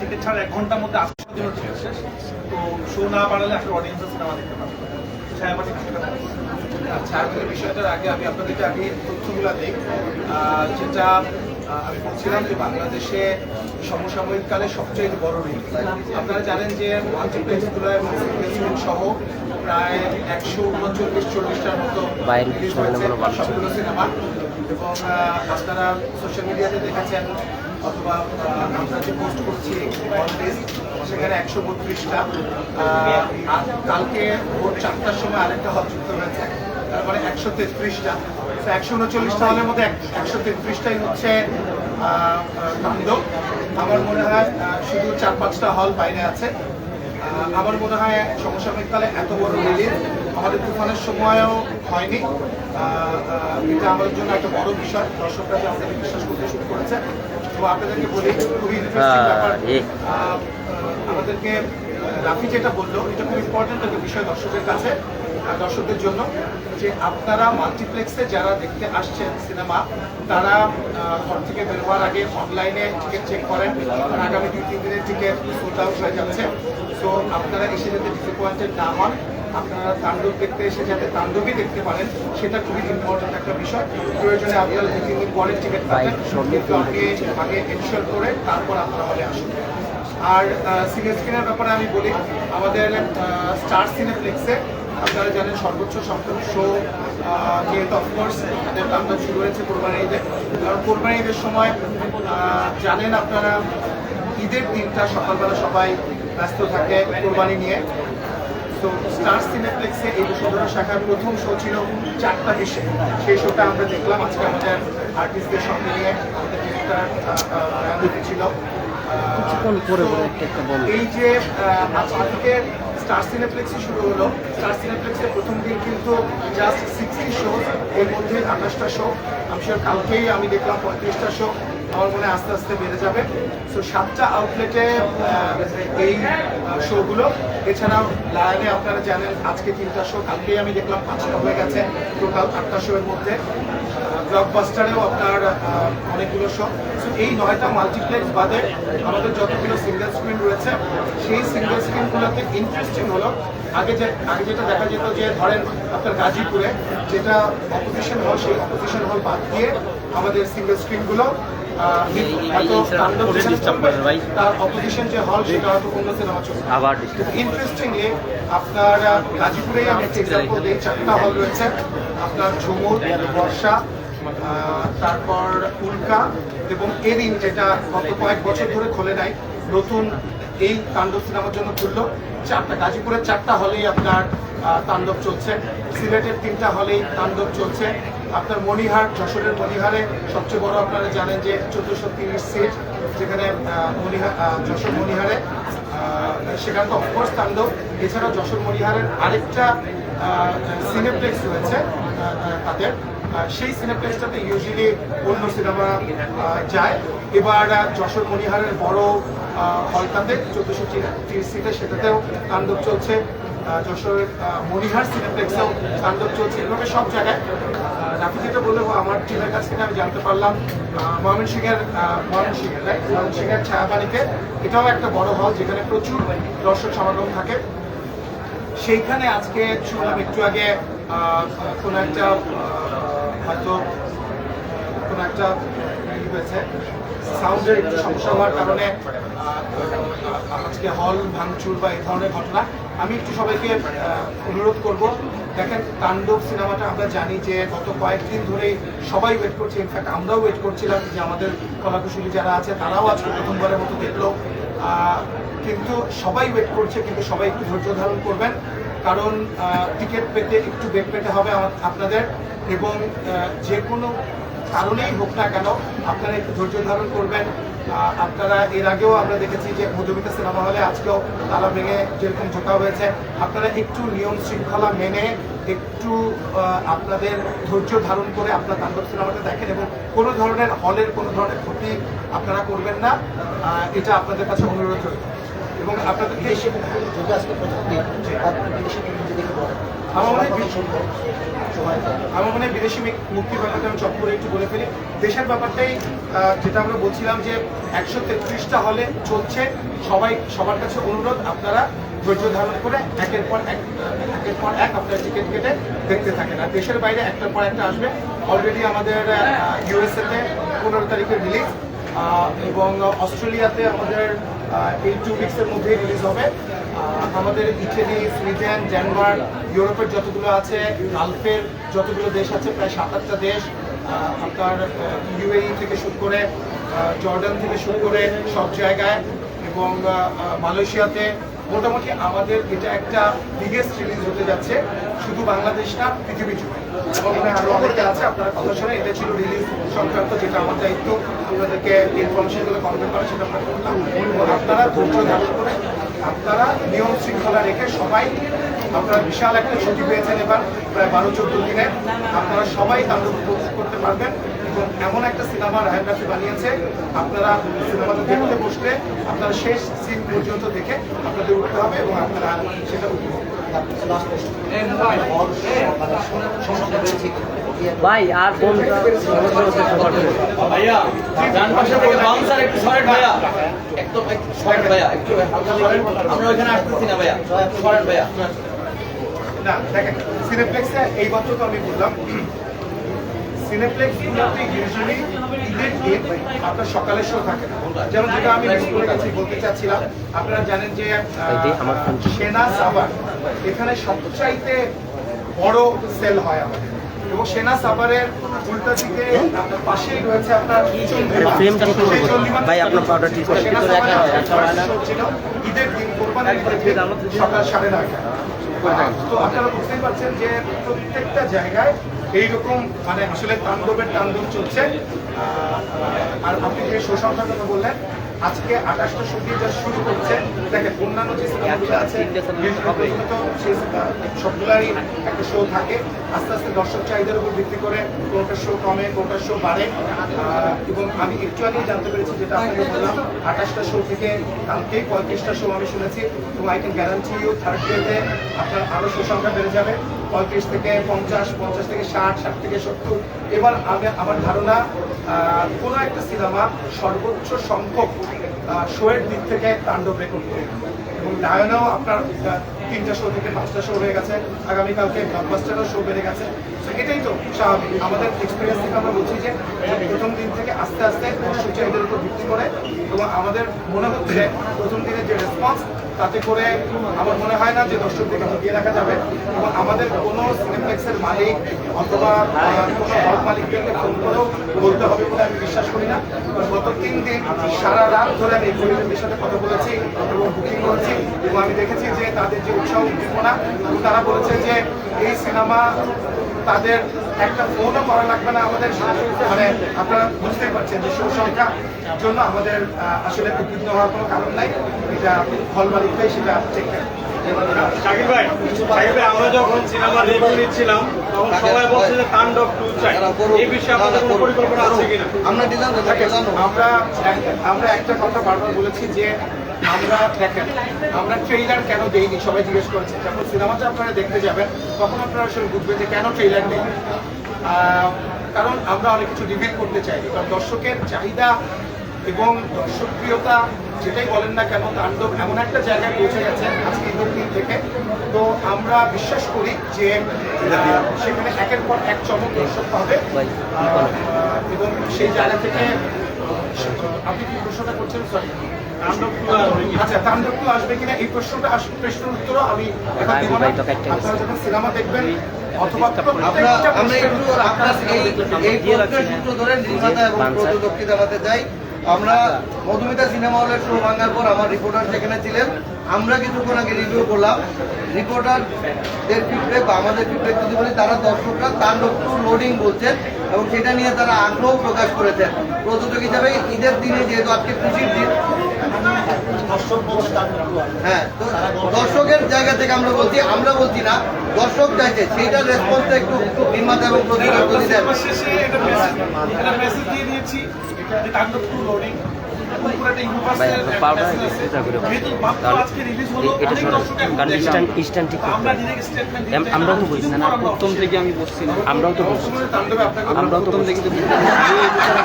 Ticket ছাড়া এক ঘণ্টার মধ্যে আসার জন্য শেষ। তো শো না বাড়ালে আসলে অডিয়েন্সের সিনেমা দেখতে পারবে। না ছায়াপাটি কিছুটা আচ্ছা আসলে বিষয়টার আগে আমি আপনাদেরকে আগে তথ্যগুলো দিই। যেটা আমি বলছিলাম যে বাংলাদেশে সমসাময়িক কালে সবচেয়ে বড় রিলিজ আপনারা জানেন যে মাল্টিপ্লেক্সগুলো সহ প্রায় একশো উনচল্লিশ চল্লিশটার মতো। সবগুলো সিনেমা এবং আপনারা সোশ্যাল মিডিয়াতে দেখেছেন অথবা আমরা পোস্ট করছি অন সেখানে একশো বত্রিশটা কালকে ভোর চারটার সময় আরেকটা হল যুক্ত হয়েছে তারপরে একশো তেত্রিশটা। একশো উনচল্লিশটা হলের মধ্যে একশো তেত্রিশটাই হচ্ছে আহ, আমার মনে হয় শুধু চার পাঁচটা হল বাইরে আছে। আমার মনে হয় সমসাময়িককালে এত বড় রিলিজ আমাদের তুফানের সময়ও হয়নি। এটা আমাদের জন্য একটা বড় বিষয়। দর্শকরা যে আমাদেরকে বিশ্বাস করতে শুরু করেছে। আপনাদেরকে বলি খুবই ইন্টারেস্টিং হ্যাঁ, ব্যাপার এ। আহ, আহ, আমাদেরকে রাফি যেটা বলল এটা খুব ইম্পর্টেন্ট একটা বিষয় দর্শকের কাছে দর্শকদের জন্য যে আপনারা মাল্টিপ্লেক্সে যারা দেখতে আসছেন সিনেমা তারা ঘর থেকে বের হওয়ার আগে অনলাইনে টিকিট চেক করেন আগামী দুই তিন দিনের টিকিট সোল্ড আউট হয়ে যাচ্ছে সো আপনারা এসে যাতে ডিসঅ্যাপয়েন্টেড না হন আপনারা তাণ্ডব দেখতে এসে যাতে তাণ্ডবই দেখতে পারেন সেটা খুবই ইম্পর্টেন্ট একটা বিষয়। প্রয়োজনে আপনারা দু তিন দিন পরে টিকিট পাবেন কিন্তু আগে আগে এনশিওর করে তারপর আপনারা হলে আসুন। আর সিনিয়র স্ক্রিনের ব্যাপারে আমি বলি আমাদের স্টার সিনেপ্লেক্সে আপনারা জানেন সর্বোচ্চ সংখ্যক শো যেহেতু অফকোর্স তাদের দামটা শুরু হয়েছে কোরবানি ঈদে। কারণ কোরবানি ঈদের সময় জানেন আপনারা ঈদের দিনটা সকালবেলা সবাই ব্যস্ত থাকে কোরবানি নিয়ে। তো স্টার সিনেপ্লেক্সে এই বসুন্ধরা শাখার প্রথম শো ছিল চারটা দেশে। সেই শোটা আমরা দেখলাম। আজকে আমাদের আর্টিস্টদের সঙ্গে নিয়ে আমাদের ডিরেক্টর ছিল। কিছুক্ষণ। এই যে আজকে থেকে স্টার সিনেপ্লেক্সে শুরু হলো। স্টার সিনেপ্লেক্সের প্রথম দিন কিন্তু জাস্ট সিক্সটি শো এর মধ্যে আঠাশটা শো আমি কালকেই আমি দেখলাম পঁয়ত্রিশটা শো আমার মনে আস্তে আস্তে বেড়ে যাবে। সো সাতটা আউটলেটে এই শোগুলো এছাড়াও লাইনে আপনারা জানেন, আজকে তিনটা শো কালকেই আমি দেখলাম পাঁচটা হয়ে গেছে। টোটাল আটটা শো এর মধ্যে। ব্লকবাস্টারেও আপনার অনেকগুলো শো সো এই নয়টা মাল্টিপ্লেক্স বাদে আমাদের যতগুলো সিঙ্গেল স্ক্রিন রয়েছে, সেই সিঙ্গেল স্ক্রিনগুলোতে ইন্টারেস্টিং হলো। আগে যে, আগে যেটা দেখা যেত যে, ধরেন আপনার গাজীপুরে যেটা অপোজিশন হল সেই অপোজিশন হল বাদ দিয়ে আমাদের সিঙ্গেল স্ক্রিনগুলো তার যে হল সেটা আবার ইন্টারেস্টিংলি আপনার গাজীপুরে চারটা হল রয়েছে। আপনার ঝুমুর, বর্ষা তারপর উল্কা এবং এরিন যেটা গত কয়েক বছর ধরে খোলে নাই, নতুন এই তাণ্ডব সিনেমার জন্য খুললো। চারটা, গাজীপুরের চারটা হলেই আপনার তাণ্ডব চলছে। সিলেটের তিনটা হলেই তাণ্ডব চলছে। আপনার মণিহার, যশোরের মণিহারে সবচেয়ে বড় আপনারা জানেন যে চোদ্দোশো তিরিশ সিট যেখানে যশোর মণিহারে সেখানে তো অফকোর্স তাণ্ডব। এছাড়াও যশোর মরিহারের আরেকটা সিনেপ্লেক্স রয়েছে তাদের। সেই সিনেপ্লেক্সটাতে ইউজুয়ালি অন্য সিনেমা যায়। এবার যশোর মরিহারের বড় হলটাতে চোদ্দোশো তিরিশ সিটে সেটাতেও তাণ্ডব চলছে। যশোর আহ, মরিহার সিনেপ্লেক্সেও তাণ্ডব চলছে এভাবে সব জায়গায় রাফি যেটা আমার টিমের কাছ থেকে আমি জানতে পারলাম ময়মনসিংহের ময়মনসিংহের রাইট ময়মনসিংহের ছায়াবাড়িতে। এটাও একটা বড় হল যেখানে প্রচুর দর্শক সমাগম থাকে। সেইখানে আজকে শুনলাম একটু আগে কোনো একটা হয়তো কোনো একটা হয়েছে সাউন্ডের একটু সমস্যা হওয়ার কারণে আজকে হল ভাঙচুর বা এই ধরনের ঘটনা। আমি একটু সবাইকে অনুরোধ করব। দেখেন, তাণ্ডব সিনেমাটা আমরা জানি যে গত কয়েকদিন ধরেই সবাই ওয়েট করছে। ইনফ্যাক্ট আমরাও ওয়েট করছিলাম যে আমাদের কলাকুশলী যারা আছে, তারাও আজকে প্রথমবারের মতো দেখল। কিন্তু সবাই ওয়েট করছে, কিন্তু সবাই একটু ধৈর্য ধারণ করবেন। কারণ টিকিট পেতে একটু বেগ পেতে হবে আপনাদের। এবং যে কোনো কারণেই হোক না কেন আপনারা একটু ধৈর্য ধারণ করবেন। আপনারা এর আগেও আমরা দেখেছি যে মধুমিতা সিনেমা হলে আজকেও তালা ভেঙে যেরকম ঝোঁকা হয়েছে। আপনারা একটু নিয়ম শৃঙ্খলা মেনে একটু আপনাদের ধৈর্য ধারণ করে আপনার তাণ্ডব সিনেমাটা দেখেন এবং কোনো ধরনের হলের কোনো ধরনের ক্ষতি আপনারা করবেন না। এটা আপনাদের কাছে অনুরোধ রইল। এবং আপনাদেরকে আমার মনে হয়। আমার মনে হয় বিদেশি মিক- মুক্তির ব্যাপারটা আমি চট করে একটু বলে ফেলি। দেশের ব্যাপারটাই যেটা আমরা বলছিলাম যে একশো তেত্রিশটা হলে চলছে। সবাই, সবার কাছে অনুরোধ, আপনারা ধৈর্য ধারণ করে একের পর এক, একের পর এক আপনারা টিকিট কেটে দেখতে থাকেন। আর দেশের বাইরে একটার পর একটা আসবে। অলরেডি আমাদের ইউএসএতে পনেরো তারিখে রিলিজ এবং অস্ট্রেলিয়াতে আমাদের এই টু উইক্সের মধ্যেই রিলিজ হবে। আমাদের ইটালি, সুইডেন, ডেনমার্ক, ইউরোপের যতগুলো আছে, গালফের যতগুলো দেশ আছে, প্রায় সাত আটটা দেশ আপনার ইউএই থেকে শুরু করে জর্ডান থেকে শুরু করে সব জায়গায় এবং মালয়েশিয়াতে মোটামুটি আমাদের এটা একটা বিগেস্ট রিলিজ হতে যাচ্ছে, শুধু বাংলাদেশ না, পৃথিবী জুড়ে। আরও আছে, আপনারা এটা ছিল রিলিজ যেটা আমার দায়িত্ব সেটা আপনারা ধৈর্য ধারণ আপনারা নিয়ম শৃঙ্খলা রেখে সবাই আপনারা বিশাল একটা ছুটি পেয়েছেন এবার প্রায় বারো চোদ্দ দিনে আপনারা সবাই তাণ্ডব উপভোগ করতে পারবেন এবং এমন একটা সিনেমা রায়ন বানিয়েছে আপনারা সিনেমাটা দেখতে বসলে আপনারা শেষ সিন পর্যন্ত দেখে আপনাদের উঠতে হবে এবং আপনারা সেটা উপভোগ করবেন। ভাই আর কোনটা সমস্যা হচ্ছে সবার জন্য? ভাইয়া ডান পাশে থেকে বাউন্সার একটু সরেন ভাইয়া। একদম সরেন ভাইয়া একটু হালকা সরেন। আমরা ওইখানে আসতেছি না ভাইয়া সরেন ভাইয়া। না দেখেন সিনেপ্লেক্সে এই বছর তো আমি বললাম। সিনেপ্লেক্স গুলোতে ইউজুয়ালি ঈদের দিন আপনার সকালের শো থাকে না। যেমন যেটা আমি বলতে চাচ্ছিলাম আপনারা জানেন যে। সেনা সাবার এখানে সবচাইতে বড় সেল হয় আমাদের। এবং সেনা সাবারের উল্টা দিকে পাশেই রয়েছে আপনার ফ্রেমটা সেই ভাই, আপনার powder টি করে সেনা show ছিল ঈদের দিন কোরবানির ঈদের সকাল সাড়ে নয়টা। তো আপনারা বুঝতেই পারছেন যে প্রত্যেকটা জায়গায় এইরকম মানে আসলে তাণ্ডবের তাণ্ডব চলছে। আর আপনি যে সুসংখ্যার কথা বললেন আজকে আঠাশটা শুটিং যা শুরু করছে দেখেন অন্যান্য যে সিনেমাগুলো আছে তো সেই সবগুলাই একটা শো থাকে। আস্তে আস্তে দর্শক চাহিদার উপর ভিত্তি করে কোনটা শো কমে কোনটা শো বাড়ে। এবং আমি একটু আগেই জানতে পেরেছি যেটা আপনাকে বললাম আঠাশটা শো থেকে কালকেই পঁয়ত্রিশটা শো আমি শুনেছি। এবং I can guarantee you third ডেতে আপনার আরও শো সংখ্যা বেড়ে যাবে। পঁয়ত্রিশ থেকে পঞ্চাশ পঞ্চাশ থেকে ষাট ষাট থেকে সত্তর। এবার আমি আমার ধারণা কোনো একটা সিনেমা সর্বোচ্চ সংখ্যক শোয়ের দিক থেকে তাণ্ডব রেকর্ড করে। এবং ডায়নাও আপনার তিনটা শো থেকে পাঁচটা শো হয়ে গেছে। আগামীকালকে ব্লকবাস্টারও শো বেড়ে গেছে। তো এটাই তো স্বাভাবিক। আমাদের এক্সপিরিয়েন্স থেকে আমরা বলছি যে প্রথম দিন থেকে আস্তে আস্তে দর্শক চাহিদার উপর ভিত্তি করে এবং আমাদের মনে হচ্ছে প্রথম দিনের যে রেসপন্স তাতে করে আমার মনে হয় না যে দর্শকদেরকে ঢুকিয়ে রাখা যাবে। এবং আমাদের কোনো সিনেপ্লেক্সের মালিক অথবা কোনো হল মালিকদেরকে ফোন করেও বলতে হবে বলে আমি বিশ্বাস করি না। গত তিন দিন সারা রাত ধরে আমি পরিবারদের সাথে কথা বলেছি এবং বুকিং করেছি এবং আমি দেখেছি যে তাদের যে উৎসাহ উদ্দীপনা তারা বলেছে যে এই সিনেমা তাদের একটা ফোনও করা লাগবে না আমাদের মানে আপনারা বুঝতে পারছেন যে সুসংখ্যা জন্য আমাদের আসলে উদ্বিগ্ন হওয়ার কোনো কারণ নাই। এটা হল মালিকটাই সেটা চেক শাকিব ভাই ভাই, আমরা যখন সিনেমা রিভিউ নিচ্ছিলাম আমরা দিলাম আমরা আমরা একটা কথা বারবার বলেছি যে আমরা দেখেন আমরা ট্রেইলার কেন দেইনি? সবাই জিজ্ঞেস করেছে। যখন সিনেমাটা আপনারা দেখতে যাবেন তখন আপনারা আসলে বুঝবেন যে কেন ট্রেইলার দেই কারণ আমরা অনেক কিছু রিভিল করতে চাই কারণ দর্শকের চাহিদা এবং দর্শকপ্রিয়তা যেটাই বলেন না কেন তাণ্ডব এমন একটা জায়গায় পৌঁছে গেছে আজকে থেকে। তো আমরা বিশ্বাস করি যে সেখানে একের পর এক চমক দর্শক পাবে। এবং সেই জায়গা থেকে আপনি কি প্রশ্নটা করছেন? সরি আসবে আচ্ছা তাণ্ডব আসবে কিনা? এই প্রশ্নটা আস- প্রশ্নের উত্তরও আমি এখন দিব না। ভাই, তো একটা আপনারা যখন সিনেমা দেখবেন অথবা আমরা একটু আপনার এই এই প্রশ্নের সূত্র ধরে নির্মাতা এবং প্রযোজক জানাতে চাই আমরা মধুমিতা সিনেমা হলের শো ভাঙার পর আমার রিপোর্টার সেখানে ছিলেন, আমরা কিছুক্ষণ আগে রিভিউ করলাম। রিপোর্টারদের ফিডব্যাক বা আমাদের ফিডব্যাক যদি বলি, তারা দর্শকরা তার লক্ষ্য লোডিং বলছেন এবং সেটা নিয়ে তারা আগ্রহ প্রকাশ করেছেন। প্রযোজক হিসাবে ঈদের দিনে যেহেতু আজকে খুশির দিন হয়। দর্শকের জায়গা থেকে আমরা বলছি আমরা বলছি না দর্শক চাইছে। সেইটার রেসপন্সটা একটু নির্মাতা এবং যদি দেন। পাউডার এটা করে এটা কারণ ঠিক আমরাও তো বলছি, না, না, প্রথম থেকে আমি বসছিলাম আমরাও তো বলছি। আমরাও তো বলছি।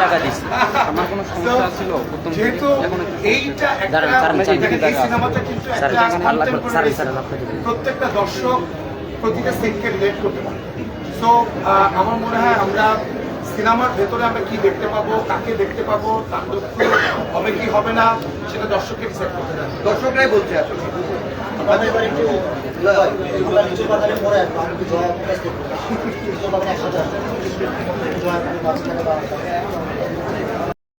টাকা দিচ্ছি। আমার কোনো সমস্যা ছিল প্রথম থেকে। দাঁড়ান, স্যার, আমি চাই স্যার, স্যার, স্যার, প্রত্যেকটা দর্শক প্রতিটা সেটকে রিলেট করতে পারে। সো আমার মনে হয় আমরা সিনেমার ভেতরে আমরা কি দেখতে পাবো, কাকে দেখতে পাবো, তার দক্ষ হবে কি হবে না, সেটা দর্শককে ডিসাইড করতে দর্শকরাই বলছে আমাদের